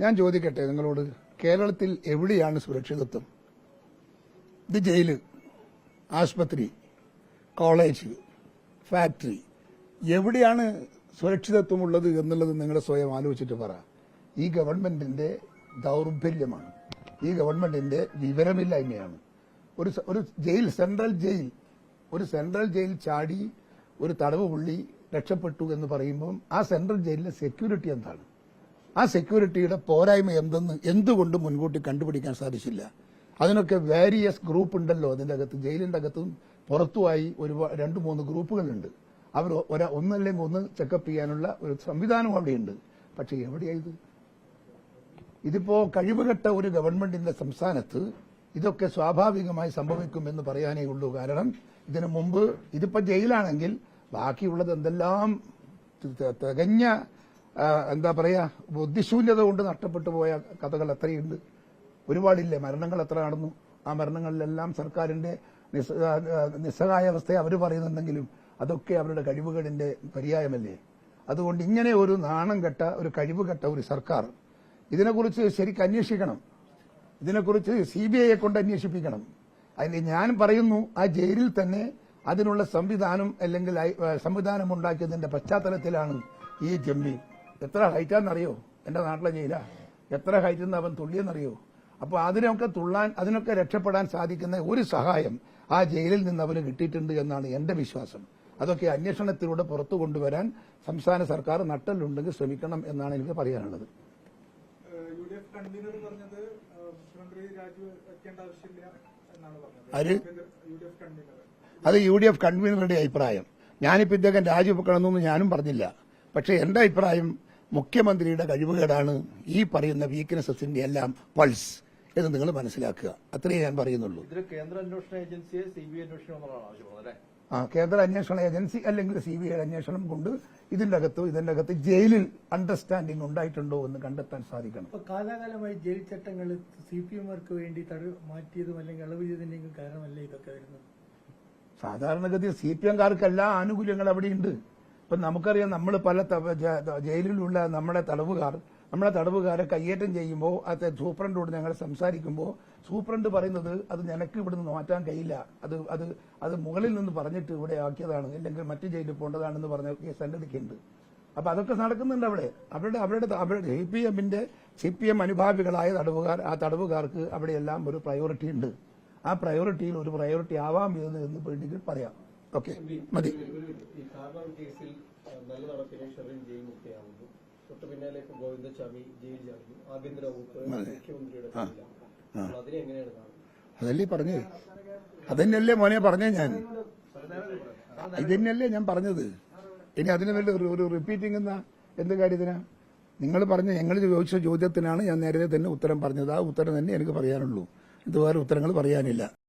ഞാൻ ചോദിക്കട്ടെ നിങ്ങളോട് കേരളത്തിൽ എവിടെയാണ് സുരക്ഷിതത്വം? ഇത് ജയിൽ ആശുപത്രി കോളേജ് ഫാക്ടറി എവിടെയാണ് സുരക്ഷിതത്വമുള്ളത് എന്നുള്ളത് നിങ്ങൾ സ്വയം ആലോചിച്ചിട്ട് പറ. ഈ ഗവൺമെന്റിന്റെ ദൗർബല്യമാണ്. ഈ ഗവൺമെന്റിന്റെ വിവരമില്ലായ്മയാണ്. ഒരു ഒരു ജയിൽ സെൻട്രൽ ജയിൽ ഒരു സെൻട്രൽ ജയിൽ ചാടി ഒരു തടവ് പുള്ളി രക്ഷപ്പെട്ടു എന്ന് പറയുമ്പം ആ സെൻട്രൽ ജയിലിലെ സെക്യൂരിറ്റി എന്താണ്? ആ സെക്യൂരിറ്റിയുടെ പോരായ്മ എന്തെന്ന് എന്തുകൊണ്ട് മുൻകൂട്ടി കണ്ടുപിടിക്കാൻ സാധിച്ചില്ല? അതിനൊക്കെ വേരിയസ് ഗ്രൂപ്പ് ഉണ്ടല്ലോ. അതിന്റെ അകത്ത് ജയിലിന്റെ അകത്തും പുറത്തുമായി ഒരു രണ്ട് മൂന്ന് ഗ്രൂപ്പുകളുണ്ട്. അവർ ഒരാ ഒന്നല്ലെങ്കിൽ ഒന്ന് ചെക്കപ്പ് ചെയ്യാനുള്ള ഒരു സംവിധാനം അവിടെയുണ്ട്. പക്ഷെ എവിടെയായത് ഇതിപ്പോ കഴിവുകെട്ട ഒരു ഗവൺമെന്റിന്റെ സംസ്ഥാനത്ത് ഇതൊക്കെ സ്വാഭാവികമായി സംഭവിക്കുമെന്ന് പറയാനേ ഉള്ളൂ. കാരണം ഇതിനു മുമ്പ് ഇതിപ്പോ ജയിലാണെങ്കിൽ ബാക്കിയുള്ളത് എന്തെല്ലാം തികഞ്ഞ എന്താ പറയാ ബുദ്ധിശൂന്യത കൊണ്ട് നഷ്ടപ്പെട്ടു പോയ കഥകൾ എത്രയുണ്ട് ഒരുപാടില്ലേ? മരണങ്ങൾ എത്ര നടന്നു? ആ മരണങ്ങളിലെല്ലാം സർക്കാരിന്റെ നിസ്സഹായ അവസ്ഥയെ അവർ പറയുന്നുണ്ടെങ്കിലും അതൊക്കെ അവരുടെ കഴിവുകളിന്റെ പര്യായമല്ലേ? അതുകൊണ്ട് ഇങ്ങനെ ഒരു നാണം കെട്ട ഒരു കഴിവുകെട്ട ഒരു സർക്കാർ ഇതിനെക്കുറിച്ച് ശരിക്കും അന്വേഷിക്കണം. ഇതിനെക്കുറിച്ച് സി ബി ഐയെ കൊണ്ട് അന്വേഷിപ്പിക്കണം. അതിന് ഞാൻ പറയുന്നു ആ ജയിലിൽ തന്നെ അതിനുള്ള സംവിധാനം അല്ലെങ്കിൽ സംവിധാനം ഉണ്ടാക്കിയതിന്റെ പശ്ചാത്തലത്തിലാണ് ഈ ജമ്പി എത്ര ഹൈറ്റാന്നറിയോ എന്റെ നാട്ടിലെ ജയില. എത്ര ഹൈറ്റിൽ നിന്ന് അവൻ തുള്ളിയെന്നറിയോ? അപ്പോൾ അതിനൊക്കെ തുള്ളാൻ അതിനൊക്കെ രക്ഷപ്പെടാൻ സാധിക്കുന്ന ഒരു സഹായം ആ ജയിലിൽ നിന്ന് അവന് കിട്ടിയിട്ടുണ്ട് എന്നാണ് എന്റെ വിശ്വാസം. അതൊക്കെ അന്വേഷണത്തിലൂടെ പുറത്തു കൊണ്ടുവരാൻ സംസ്ഥാന സർക്കാർ നട്ടലുണ്ടെങ്കിൽ ശ്രമിക്കണം എന്നാണ് എനിക്ക് പറയാനുള്ളത്. അത് യു ഡി എഫ് കൺവീനറുടെ അഭിപ്രായം. ഞാനിപ്പോൾ ഇദ്ദേഹം രാജിവെക്കണമെന്നൊന്നും ഞാനും പറഞ്ഞില്ല. പക്ഷേ എന്റെ അഭിപ്രായം മുഖ്യമന്ത്രിയുടെ കഴിവുകേടാണ് ഈ പറയുന്ന വീക്ക്നെസസിന്റെ എല്ലാം പൾസ് എന്ന് നിങ്ങൾ മനസ്സിലാക്കുക. അത്രയേ ഞാൻ പറയുന്നുള്ളൂ. കേന്ദ്ര അന്വേഷണ ഏജൻസിയെ സി ബി അന്വേഷണം ആ കേന്ദ്ര അന്വേഷണ ഏജൻസി അല്ലെങ്കിൽ സി ബി ഐ അന്വേഷണം കൊണ്ട് ഇതിന്റെ അകത്ത് ഇതിന്റെ അകത്ത് ജയിലിൽ അണ്ടർസ്റ്റാൻഡിംഗ് ഉണ്ടായിട്ടുണ്ടോ എന്ന് കണ്ടെത്താൻ സാധിക്കണം. ഇപ്പൊ കാലാകാലമായി ജയിൽ ചട്ടങ്ങൾ സി പി എമ്മാർക്ക് വേണ്ടി തടവ് മാറ്റിയതും അല്ലെങ്കിൽ ഇളവ് ചെയ്തതിന്റെയും കാരണമല്ലേ ഇതൊക്കെ വരുന്നത്? സാധാരണഗതിയിൽ സി പി എംകാർക്ക് എല്ലാ ആനുകൂല്യങ്ങൾ അവിടെയുണ്ട്. ഇപ്പൊ നമുക്കറിയാം നമ്മൾ പല ജയിലിലുള്ള നമ്മുടെ തടവുകാർ നമ്മളെ തടവുകാരെ കയ്യേറ്റം ചെയ്യുമ്പോൾ അത് സൂപ്രണ്ടോട് ഞങ്ങൾ സംസാരിക്കുമ്പോൾ സൂപ്രണ്ട് പറയുന്നത് അത് നിനക്ക് ഇവിടുന്ന് മാറ്റാൻ കഴിയില്ല. അത് അത് അത് മുകളിൽ നിന്ന് പറഞ്ഞിട്ട് ഇവിടെ ആക്കിയതാണ്. അല്ലെങ്കിൽ മറ്റു ജയിലിൽ പോകേണ്ടതാണെന്ന് പറഞ്ഞ അനുവദിക്കുന്നുണ്ട് അപ്പൊ അതൊക്കെ നടക്കുന്നുണ്ട് അവിടെ. അവരുടെ അവരുടെ അവരുടെ സി പി എമ്മിന്റെ സി പി എം അനുഭാവികളായ തടവുകാർ ആ തടവുകാർക്ക് അവിടെയെല്ലാം ഒരു പ്രയോറിറ്റി ഉണ്ട്. ആ പ്രയോറിറ്റിയിൽ ഒരു പ്രയോറിറ്റി ആവാം എന്ന് വേണ്ടിയിട്ട് പറയാം. ഓക്കെ മതി. അതല്ലേ പറഞ്ഞു? അതന്നെയല്ലേ മോനെ പറഞ്ഞേ ഞാൻ? ഇതന്നെയല്ലേ ഞാൻ പറഞ്ഞത്. ഇനി അതിന് വേണ്ടി ഒരു- റിപ്പീറ്റിംഗ് എന്ന? എന്ത് കാര്യത്തിനാ? നിങ്ങൾ പറഞ്ഞ ഞങ്ങൾ ചോദിച്ച ചോദ്യത്തിനാണ് ഞാൻ നേരത്തെ തന്നെ ഉത്തരം പറഞ്ഞത്. ആ ഉത്തരം തന്നെ എനിക്ക് പറയാനുള്ളൂ. ഇതുപോലെ ഉത്തരങ്ങൾ പറയാനില്ല.